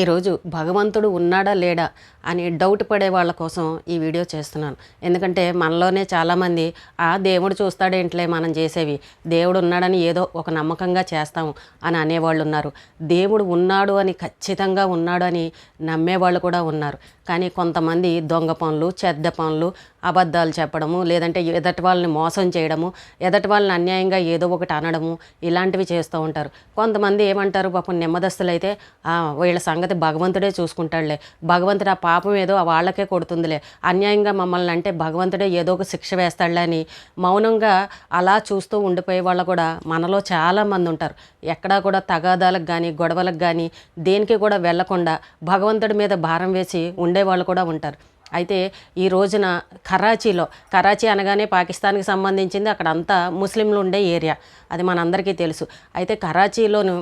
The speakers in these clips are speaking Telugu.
ఈరోజు భగవంతుడు ఉన్నాడా లేడా అని డౌట్ పడే వాళ్ళ కోసం ఈ వీడియో చేస్తున్నాను. ఎందుకంటే మనలోనే చాలామంది ఆ దేవుడు చూస్తాడేంట్లే మనం చేసేవి. దేవుడు ఉన్నాడని ఏదో ఒక నమ్మకంగా చేస్తాము అని అనేవాళ్ళు ఉన్నారు. దేవుడు ఉన్నాడు అని ఖచ్చితంగా ఉన్నాడు అని నమ్మేవాళ్ళు కూడా ఉన్నారు. కానీ కొంతమంది దొంగ పనులు చెద్ద పనులు అబద్ధాలు చెప్పడము లేదంటే ఎదటి వాళ్ళని మోసం చేయడము ఎదటి వాళ్ళని అన్యాయంగా ఏదో ఒకటి అనడము ఇలాంటివి చేస్తూ ఉంటారు. కొంతమంది ఏమంటారు పాపం నెమ్మదస్తులు అయితే వీళ్ళ సంగతి భగవంతుడే చూసుకుంటాడులే. భగవంతుడు ఆ పాపం ఏదో వాళ్ళకే కొడుతుందిలే. అన్యాయంగా మమ్మల్ని అంటే భగవంతుడే ఏదో ఒక శిక్ష వేస్తాడులే అని మౌనంగా అలా చూస్తూ ఉండిపోయే వాళ్ళు కూడా మనలో చాలామంది ఉంటారు. ఎక్కడా కూడా తగాదాలకు కానీ గొడవలకు కానీ దేనికి కూడా వెళ్ళకుండా భగవంతుడి మీద భారం వేసి ఉండే ఉండేవాళ్ళు కూడా ఉంటారు. అయితే ఈ రోజున కరాచీలో కరాచీ అనగానే పాకిస్తాన్కి సంబంధించింది అక్కడ అంతా ముస్లింలు ఉండే ఏరియా. అది మనందరికీ తెలుసు. అయితే కరాచీలోను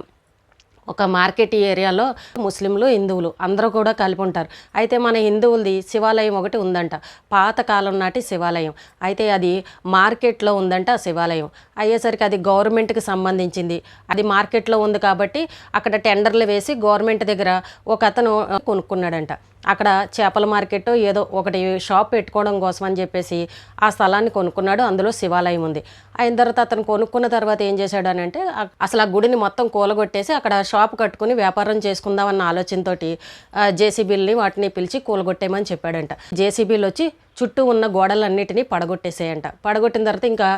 ఒక మార్కెట్ ఏరియాలో ముస్లింలు హిందువులు అందరూ కూడా కలిపి ఉంటారు. అయితే మన హిందువులది శివాలయం ఒకటి ఉందంట. పాతకాలం నాటి శివాలయం. అయితే అది మార్కెట్లో ఉందంట ఆ శివాలయం. అయ్యేసరికి అది గవర్నమెంట్కి సంబంధించింది. అది మార్కెట్లో ఉంది కాబట్టి అక్కడ టెండర్లు వేసి గవర్నమెంట్ దగ్గర ఒక అతను కొనుక్కున్నాడంట. అక్కడ చేపల మార్కెట్ ఏదో ఒకటి షాప్ పెట్టుకోవడం కోసం అని చెప్పేసి ఆ స్థలాన్ని కొనుక్కున్నాడు. అందులో శివాలయం ఉంది. అయిన తర్వాత అతను కొనుక్కున్న తర్వాత ఏం చేశాడు అని అంటే అసలు ఆ గుడిని మొత్తం కూలగొట్టేసి అక్కడ షాప్ కట్టుకుని వ్యాపారం చేసుకుందామన్న ఆలోచనతోటి జేసీబీల్ని వాటిని పిలిచి కూలగొట్టేయమని చెప్పాడంట. జేసీబీలు వచ్చి చుట్టూ ఉన్న గోడలన్నిటినీ పడగొట్టేసేయంట. పడగొట్టిన తర్వాత ఇంకా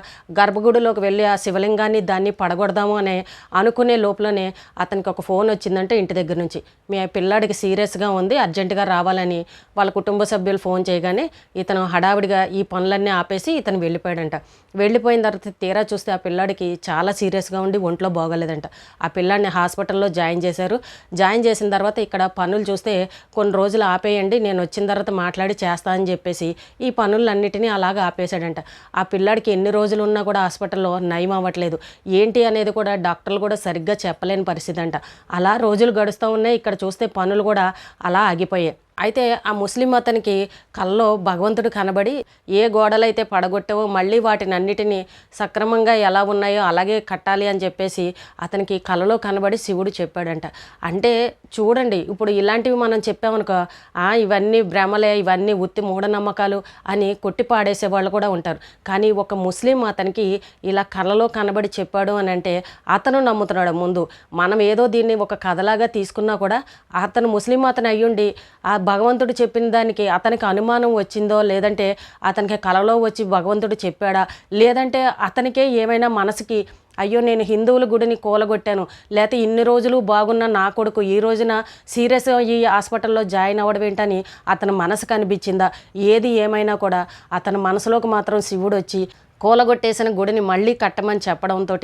గర్భగుడిలోకి వెళ్ళి ఆ శివలింగాన్ని దాన్ని పడగొడదాము అనే అనుకునే లోపలనే అతనికి ఒక ఫోన్ వచ్చిందంటే ఇంటి దగ్గర నుంచి. మీ పిల్లాడికి సీరియస్గా ఉంది అర్జెంటుగా రావాలని వాళ్ళ కుటుంబ సభ్యులు ఫోన్ చేయగానే ఇతను హడావిడిగా ఈ పనులన్నీ ఆపేసి ఇతను వెళ్ళిపోయాడంట. వెళ్ళిపోయిన తర్వాత తీరా చూస్తే ఆ పిల్లాడికి చాలా సీరియస్గా ఉండి ఒంట్లో బాగోలేదంట. ఆ పిల్లాడిని హాస్పిటల్లో జాయిన్ చేశారు. జాయిన్ చేసిన తర్వాత ఇక్కడ పనులు చూస్తే కొన్ని రోజులు ఆపేయండి నేను వచ్చిన తర్వాత మాట్లాడి చేస్తా అని చెప్పేసి ఈ పనులన్నిటినీ అలాగా ఆపేశాడంట. ఆ పిల్లాడికి ఎన్ని రోజులు ఉన్నా కూడా హాస్పిటల్లో నయం అవ్వట్లేదు. ఏంటి అనేది కూడా డాక్టర్లు కూడా సరిగ్గా చెప్పలేని పరిస్థితి అంట. అలా రోజులు గడుస్తూ ఉన్నాయి. ఇక్కడ చూస్తే పనులు కూడా అలా ఆగిపోయాయి. అయితే ఆ ముస్లిం అతనికి కల్లో భగవంతుడు కనబడి ఏ గోడలైతే పడగొట్టావో మళ్ళీ వాటిని అన్నిటినీ సక్రమంగా ఎలా ఉన్నాయో అలాగే కట్టాలి అని చెప్పేసి అతనికి కలలో కనబడి శివుడు చెప్పాడంట. అంటే చూడండి ఇప్పుడు ఇలాంటివి మనం చెప్పామనుకో "ఆ, ఇవన్నీ భ్రమలే ఇవన్నీ ఉత్తి మూఢనమ్మకాలు అని కొట్టి పాడేసే వాళ్ళు కూడా ఉంటారు. కానీ ఒక ముస్లిం అతనికి ఇలా కలలో కనబడి చెప్పాడు అని అంటే అతను నమ్ముతున్నాడు ముందు. మనం ఏదో దీన్ని ఒక కథలాగా తీసుకున్నా కూడా అతను ముస్లిం అతను అయ్యుండి ఆ భగవంతుడు చెప్పిన దానికి అతనికి అనుమానం వచ్చిందో లేదంటే అతనికి కలలో వచ్చి భగవంతుడు చెప్పాడా లేదంటే అతనికే ఏమైనా మనసుకి అయ్యో నేను హిందువుల గుడిని కూలగొట్టాను లేకపోతే ఇన్ని రోజులు బాగున్న నా కొడుకు ఈ రోజున సీరియస్ ఈ హాస్పిటల్లో జాయిన్ అవ్వడం ఏంటని అతని మనసుకు అనిపించిందా? ఏది ఏమైనా కూడా అతని మనసులోకి మాత్రం శివుడు వచ్చి కూలగొట్టేసిన గుడిని మళ్ళీ కట్టమని చెప్పడంతో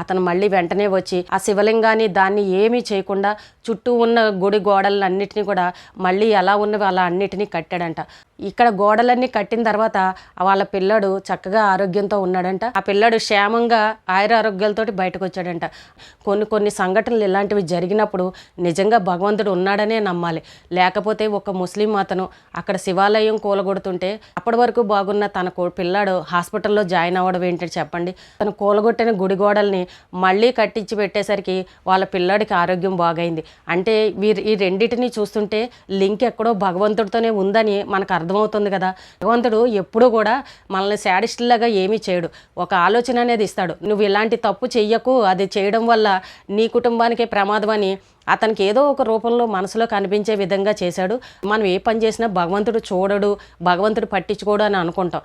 అతను మళ్ళీ వెంటనే వచ్చి ఆ శివలింగాన్ని దాన్ని ఏమీ చేయకుండా చుట్టూ ఉన్న గుడి గోడలన్నిటినీ కూడా మళ్ళీ ఎలా ఉన్నవి అలా అన్నిటినీ కట్టాడంట. ఇక్కడ గోడలన్నీ కట్టిన తర్వాత వాళ్ళ పిల్లడు చక్కగా ఆరోగ్యంతో ఉన్నాడంట. ఆ పిల్లడు క్షేమంగా ఆయుర ఆరోగ్యాలతోటి బయటకు వచ్చాడంట కొన్ని కొన్ని సంఘటనలు ఇలాంటివి జరిగినప్పుడు నిజంగా భగవంతుడు ఉన్నాడనే నమ్మాలి. లేకపోతే ఒక ముస్లిం అతను అక్కడ శివాలయం కూలగొడుతుంటే అప్పటి వరకు బాగున్న తన పిల్లాడు హాస్పిటల్లో జాయిన్ అవ్వడం ఏంటంటే చెప్పండి. తను కూలగొట్టిన గుడి గోడల్ని మళ్ళీ కట్టించి పెట్టేసరికి వాళ్ళ పిల్లాడికి ఆరోగ్యం బాగైంది. అంటే వీరు ఈ రెండింటిని చూస్తుంటే లింక్ ఎక్కడో భగవంతుడితోనే ఉందని మనకు అర్థమవుతుంది కదా. భగవంతుడు ఎప్పుడూ కూడా మనల్ని శాడిస్టులాగా ఏమీ చేయడు. ఒక ఆలోచన అనేది ఇస్తాడు. నువ్వు ఇలాంటి తప్పు చెయ్యకు అది చేయడం వల్ల నీ కుటుంబానికే ప్రమాదం అని అతనికి ఏదో ఒక రూపంలో మనసులో కనిపించే విధంగా చేశాడు. మనం ఏ పని చేసినా భగవంతుడు చూడడు భగవంతుడు పట్టించుకోడు అని అనుకుంటాం.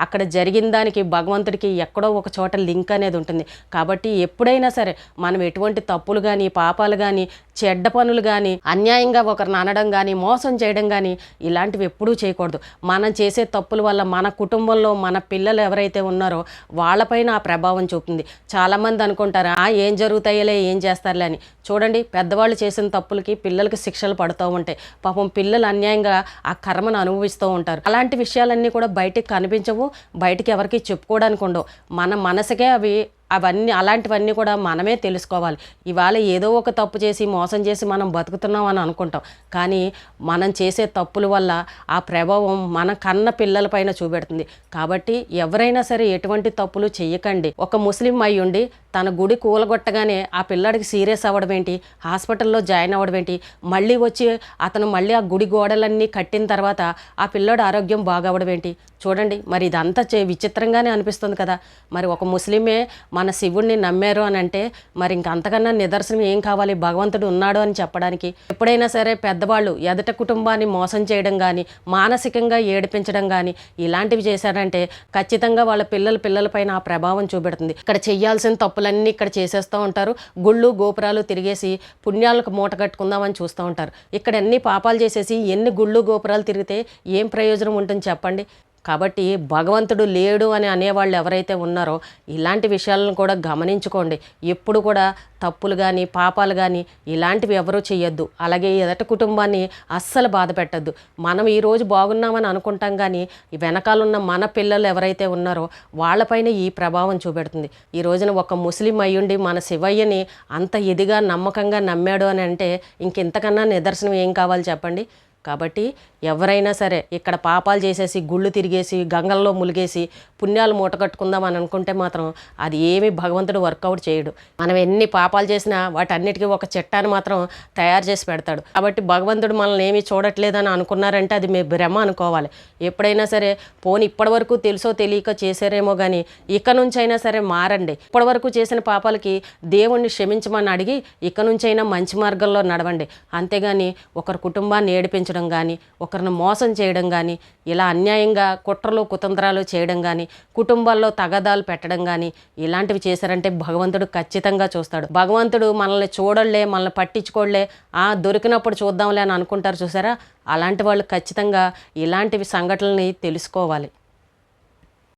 అక్కడ జరిగిన దానికి భగవంతుడికి ఎక్కడో ఒక చోట లింక్ అనేది ఉంటుంది. కాబట్టి ఎప్పుడైనా సరే మనం ఎటువంటి తప్పులు కానీ పాపాలు కానీ చెడ్డ పనులు కానీ అన్యాయంగా ఒకరిని అనడం కానీ మోసం చేయడం కానీ ఇలాంటివి ఎప్పుడూ చేయకూడదు. మనం చేసే తప్పుల వల్ల మన కుటుంబంలో మన పిల్లలు ఎవరైతే ఉన్నారో వాళ్ళపైన ఆ ప్రభావం చూపుతుంది. చాలామంది అనుకుంటారు "ఆ, ఏం జరుగుతాయిలే ఏం చేస్తారులే అని. చూడండి పెద్దవాళ్ళు చేసిన తప్పులకి పిల్లలకి శిక్షలు పడుతూ ఉంటాయి. పాపం పిల్లలు అన్యాయంగా ఆ కర్మను అనుభవిస్తూ ఉంటారు. అలాంటి విషయాలన్నీ కూడా బయటికి కనిపించవు. బయటికి ఎవరికి చెప్పుకోవడానికి ఉండవు. మన మనసుకే అవి అవన్నీ అలాంటివన్నీ కూడా మనమే తెలుసుకోవాలి. ఇవాళ ఏదో ఒక తప్పు చేసి మోసం చేసి మనం బతుకుతున్నాం అని అనుకుంటాం. కానీ మనం చేసే తప్పుల వల్ల ఆ ప్రభావం మన కన్న పిల్లలపైన చూపెడుతుంది. కాబట్టి ఎవరైనా సరే ఎటువంటి తప్పులు చేయకండి ఒక ముస్లిం అయ్యుండి తన గుడి కూలగొట్టగానే ఆ పిల్లాడికి సీరియస్ అవ్వడం ఏంటి? హాస్పిటల్లో జాయిన్ అవ్వడం ఏంటి? మళ్ళీ వచ్చి అతను మళ్ళీ ఆ గుడి గోడలన్నీ కట్టిన తర్వాత ఆ పిల్లాడు ఆరోగ్యం బాగవడం ఏంటి? చూడండి. మరి ఇదంతా చే విచిత్రంగానే అనిపిస్తుంది కదా. మరి ఒక ముస్లిమే మన మన శివుణ్ణి నమ్మారు అని అంటే మరి ఇంక అంతకన్నా నిదర్శనం ఏం కావాలి? భగవంతుడు ఉన్నాడు అని చెప్పడానికి ఎప్పుడైనా సరే పెద్దవాళ్ళు ఎదట కుటుంబాన్ని మోసం చేయడం కానీ మానసికంగా ఏడిపించడం కానీ ఇలాంటివి చేశారంటే ఖచ్చితంగా వాళ్ళ పిల్లల పిల్లలపైన ఆ ప్రభావం చూపెడుతుంది. ఇక్కడ చేయాల్సిన తప్పులన్నీ ఇక్కడ చేసేస్తూ ఉంటారు. గుళ్ళు గోపురాలు తిరిగేసి పుణ్యాలకు మూట కట్టుకుందామని చూస్తూ ఉంటారు. ఇక్కడ ఎన్ని పాపాలు చేసేసి ఎన్ని గుళ్ళు గోపురాలు తిరిగితే ఏం ప్రయోజనం ఉంటుంది చెప్పండి? కాబట్టి భగవంతుడు లేడు అని అనేవాళ్ళు ఎవరైతే ఉన్నారో ఇలాంటి విషయాలను కూడా గమనించుకోండి. ఎప్పుడు కూడా తప్పులు కానీ పాపాలు కానీ ఇలాంటివి ఎవరూ చేయొద్దు అలాగే ఎదట కుటుంబాన్ని అస్సలు బాధ పెట్టద్దు. మనం ఈరోజు బాగున్నామని అనుకుంటాం కానీ వెనకాలన్న మన పిల్లలు ఎవరైతే ఉన్నారో వాళ్ళపైన ఈ ప్రభావం చూపెడుతుంది. ఈ రోజున ఒక ముస్లిం అయ్యుండి మన శివయ్యని అంత ఇదిగా నమ్మకంగా నమ్మాడు అని అంటే ఇంకెంతకన్నా నిదర్శనం ఏం కావాలి చెప్పండి? కాబట్టి ఎవరైనా సరే ఇక్కడ పాపాలు చేసేసి గుళ్ళు తిరిగేసి గంగల్లో ములిగేసి పుణ్యాలు మూట కట్టుకుందాం అని అనుకుంటే మాత్రం అది ఏమీ భగవంతుడు వర్కౌట్ చేయడు. మనం ఎన్ని పాపాలు చేసినా వాటన్నిటికీ ఒక చట్టాన్ని మాత్రం తయారు చేసి పెడతాడు. కాబట్టి భగవంతుడు మనల్ని ఏమీ చూడట్లేదని అనుకున్నారంటే అది మీ భ్రమ అనుకోవాలి. ఎప్పుడైనా సరే పోని ఇప్పటివరకు తెలుసో తెలియక చేశారేమో కానీ ఇక నుంచైనా సరే మారండి. ఇప్పటివరకు చేసిన పాపాలకి దేవుణ్ణి క్షమించమని అడిగి ఇక నుంచైనా మంచి మార్గంలో నడవండి. అంతేగాని ఒకరి కుటుంబాన్ని ఏడిపించడం కానీ ఒకరిని మోసం చేయడం కానీ ఇలా అన్యాయంగా కుట్రలు కుతంత్రాలు చేయడం కానీ కుటుంబాల్లో తగదాలు పెట్టడం కానీ ఇలాంటివి చేశారంటే భగవంతుడు ఖచ్చితంగా చూస్తాడు. భగవంతుడు మనల్ని చూడలే మనల్ని పట్టించుకోడలే ఆ దొరికినప్పుడు చూద్దాంలే అని అనుకుంటారు చూసారా? అలాంటి వాళ్ళు ఖచ్చితంగా ఇలాంటివి సంఘటనల్ని తెలుసుకోవాలి.